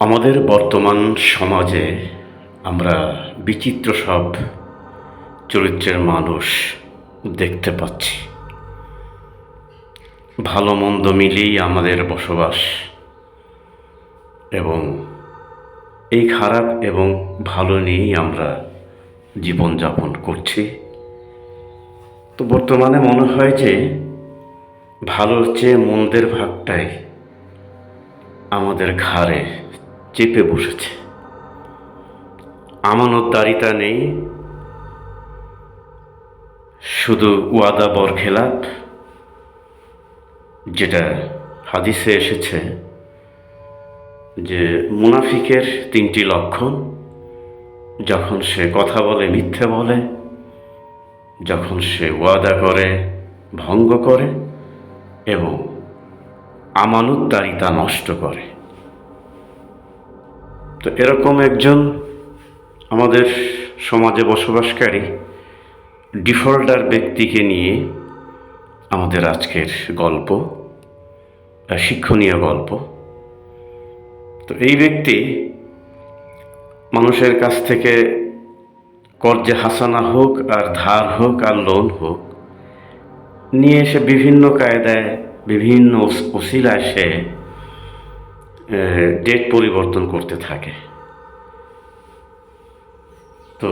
আমাদের বর্তমান সমাজে আমরা বিচিত্র সব চরিত্রের মানুষ দেখতে পাচ্ছি। ভালো মন্দ মিলিয়েই আমাদের বসবাস এবং এই খারাপ এবং ভালো নিয়েই আমরা জীবনযাপন করছি। তো বর্তমানে মনে হয় যে ভালোর চেয়ে মন্দের ভাগটাই আমাদের ঘাড়ে চেপে বসেছে। আমানতদারিতা নেই, শুধু ওয়াদা বরখেলাপ, যেটা হাদিসে এসেছে যে মুনাফিকের তিনটি লক্ষণ, যখন সে কথা বলে, মিথ্যে বলে, যখন সে ওয়াদা করে, ভঙ্গ করে এবং আমানতদারিতা নষ্ট করে। তো এরকম একজন আমাদের সমাজে বসবাসকারী ডিফল্টার ব্যক্তিকে নিয়ে আমাদের আজকের গল্প, শিক্ষণীয় গল্প। তো এই ব্যক্তি মানুষের কাছ থেকে কর্জে হাসানা হোক আর ধার হোক আর লোন হোক, নিয়ে এসে বিভিন্ন কায়দায়, বিভিন্ন ওসিলায় সে ডেট পরিবর্তন করতে থাকে। তো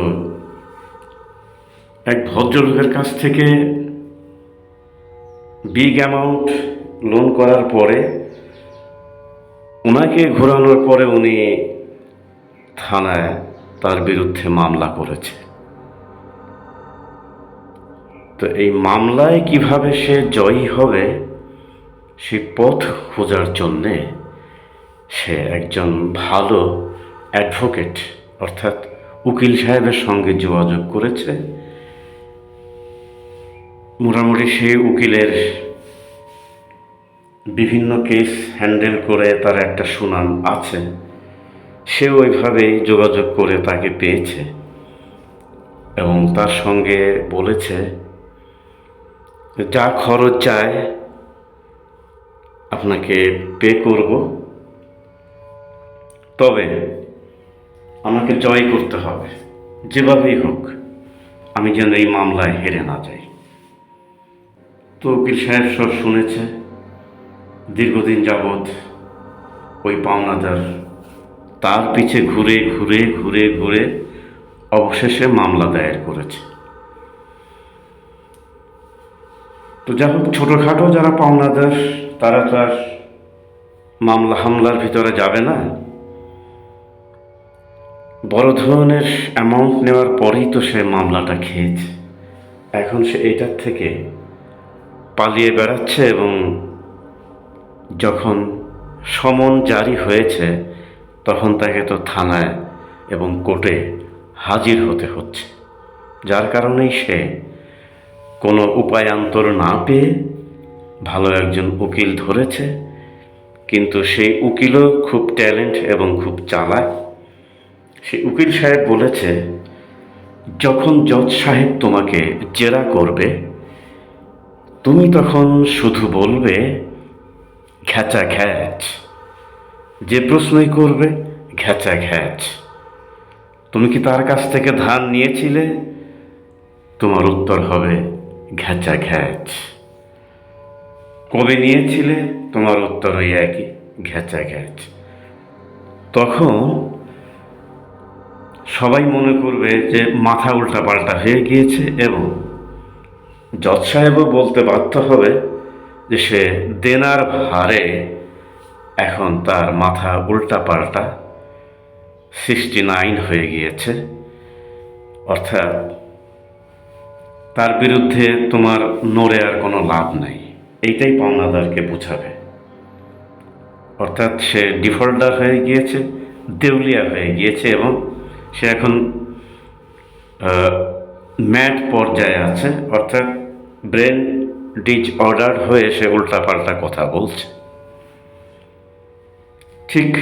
এক ভদ্রলোকের কাছ থেকে বিগ অ্যামাউন্ট লোন করার পরে ওনাকে ঘোরানোর পরে উনি থানায় তার বিরুদ্ধে মামলা করেছে। তো এই মামলায় কীভাবে সে জয়ী হবে, সে পথ খোঁজার জন্যে সে একজন ভালো অ্যাডভোকেট, অর্থাৎ উকিল সাহেবের সঙ্গে যোগাযোগ করেছে। মোটামুটি সেই উকিলের বিভিন্ন কেস হ্যান্ডেল করে তার একটা সুনাম আছে। সে ওইভাবেই যোগাযোগ করে তাকে পেয়েছে এবং তার সঙ্গে বলেছে, যা খরচ চায় আপনাকে পে করব। তবে আমাকে জয় করতে হবে। যেভাবেই হোক, আমি যেন এই মামলায় হেরে না যাই। তো উকিল সাহেব সব শুনেছে। দীর্ঘদিন যাবৎ ওই পাওনাদার তার পিছে ঘুরে ঘুরে ঘুরে ঘুরে অবশেষে মামলা দায়ের করেছে। তো যা হোক ছোটোখাটো যারা পাওনাদার, তারা তো আর মামলা হামলার ভিতরে যাবে না। বড় ধরনের অ্যামাউন্ট নেওয়ার পরেই তো সে মামলাটা খেয়েছে। এখন সে এটার থেকে পালিয়ে বেড়াচ্ছে এবং যখন সমন জারি হয়েছে, তখন তাকে তো থানায় এবং কোর্টে হাজির হতে হচ্ছে। যার কারণেই সে কোনো উপায়ান্তর না পেয়ে ভালো একজন উকিল ধরেছে, কিন্তু সেই উকিলও খুব ট্যালেন্ট এবং খুব চালাক। সেই উকিল সাহেব বলেছে, যখন জজ সাহেব তোমাকে জেরা করবে, তুমি তখন শুধু বলবে ঘ্যাচা ঘ্যাচ যে প্রশ্নই করবে ঘ্যাচা ঘ্যাচ তুমি কি তার কাছ থেকে ধান নিয়েছিলে? তোমার উত্তর হবে ঘ্যাচা ঘ্যাচ কবে নিয়েছিলে? তোমার উত্তর ওই একই ঘ্যাচা ঘ্যাচ তখন সবাই মনে করবে যে মাথা উল্টা পাল্টা হয়ে গিয়েছে এবং জজ সাহেবও বলতে বাধ্য হবে যে সে দেনার ভারে এখন তার মাথা উল্টা পাল্টা সিক্সটি নাইন হয়ে গিয়েছে। অর্থাৎ তার বিরুদ্ধে তোমার নড়ে আর কোনো লাভ নাই। এইটাই পাওনাদারকে বোঝাবে। অর্থাৎ সে ডিফল্টার হয়ে গিয়েছে, দেউলিয়া হয়ে গিয়েছে এবং সে এখন ম্যাট পর্যায়ে আছে। অর্থাৎ ব্রেন ডিজ অর্ডার হয়ে সে উল্টাপাল্টা কথা বলছে। ঠিক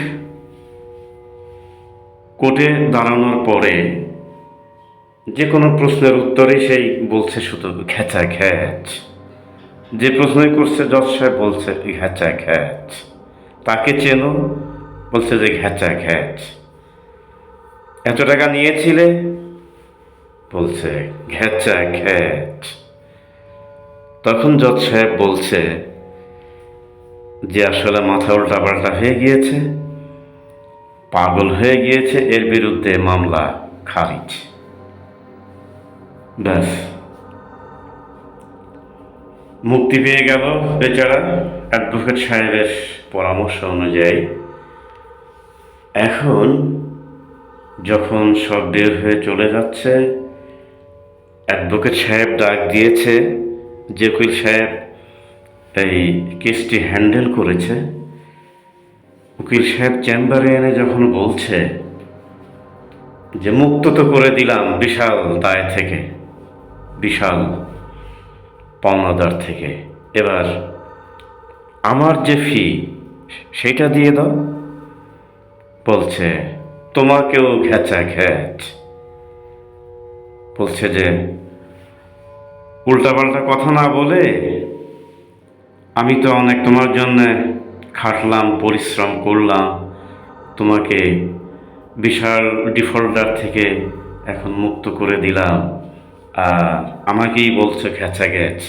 কোর্টে দাঁড়ানোর পরে যে কোনো প্রশ্নের উত্তরে সেই বলছে শুধু ঘেঁচা ঘ্যাচ যে প্রশ্নই করছে জজ সাহেব বলছে ঘেঁচা ঘ্যাচ তাকে চেনো, বলছে যে ঘেঁচা ঘ্যাচ এত টাকা নিয়েছিলে? বলছে ঘেঁচা ঘ্যাচ তখন জজ সাহেব বলছে যে আসলে মাথা উল্টাপাল্টা হয়ে গিয়েছে, পাগল হয়ে গিয়েছে, এর বিরুদ্ধে মামলা খারিজ। ব্যাস। মুক্তি পেয়ে গেল বেচারা। অ্যাডভোকেট সাহেবের পরামর্শ অনুযায়ী এখন যখন সব বের হয়ে চলে যাচ্ছে, অ্যাডভোকেট সাহেব ডাক দিয়েছে যে উকিল সাহেব এই কেসটি হ্যান্ডেল করেছে। উকিল সাহেব চেম্বারে এনে যখন বলছে যে, মুক্ত তো করে দিলাম বিশাল দায় থেকে, বিশাল পাওনাদার থেকে। এবার আমার যে ফি সেটা দিয়ে দাও। বলছে, তোমাকেও ঘেঁচা ঘ্যাচ বলছে যে উল্টাপাল্টা কথা না বলে আমি তো অনেক তোমার জন্যে খাটলাম, পরিশ্রম করলাম, তোমাকে বিশাল ডিফল্টার থেকে এখন মুক্ত করে দিলাম। আর আমাকেই বলছো খেঁচা গেছ।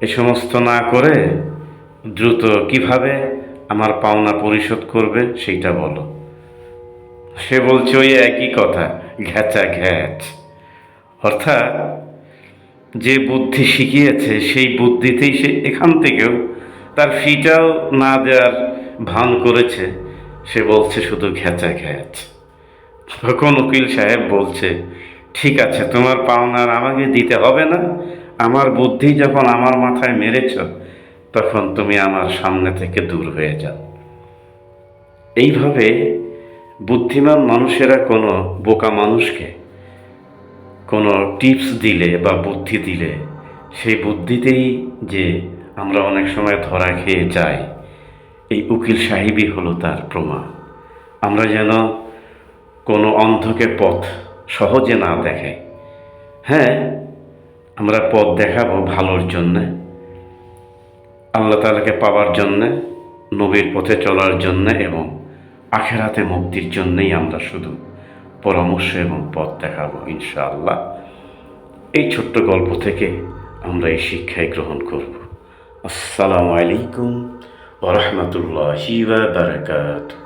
এ সমস্ত না করে দ্রুত কীভাবে আমার পাওনা পরিশোধ করবে সেইটা বলো। সে বলছে ওই একই কথা ঘ্যাচা ঘ্যাচ অর্থাৎ যে বুদ্ধি শিখিয়েছে, সেই বুদ্ধিতেই সে এখান থেকেও তার ফিটাও না দেওয়ার ভান করেছে। সে বলছে, শুধু ঘ্যাচা ঘ্যাচ তখন উকিল সাহেব বলছে, ঠিক আছে, তোমার পাওনার আমাকে দিতে হবে না। আমার বুদ্ধি যখন আমার মাথায় মেরেছ, তখন তুমি আমার সামনে থেকে দূর হয়ে যাও। এইভাবে বুদ্ধিমান মানুষেরা কোনো বোকা মানুষকে কোনো টিপস দিলে বা বুদ্ধি দিলে, সেই বুদ্ধিতেই যে আমরা অনেক সময় ধরা খেয়ে যাই, এই উকিল সাহেবই হলো তার প্রমাণ। আমরা যেন কোনো অন্ধকে পথ সহজে না দেখাই। হ্যাঁ আমরা পথ দেখাবো ভালোর জন্যে, আল্লাহ তালাকে পাওয়ার জন্যে, নবীর পথে চলার জন্যে এবং আখেরাতে মুক্তির জন্যেই আমরা শুধু পরামর্শ এবং পথ দেখাবো, ইনশাআল্লাহ। এই ছোট্ট গল্প থেকে আমরা এই শিক্ষায় গ্রহণ করব। আসসালামু আলাইকুম ওরহমতুল্লাহি বারাকাতুহু।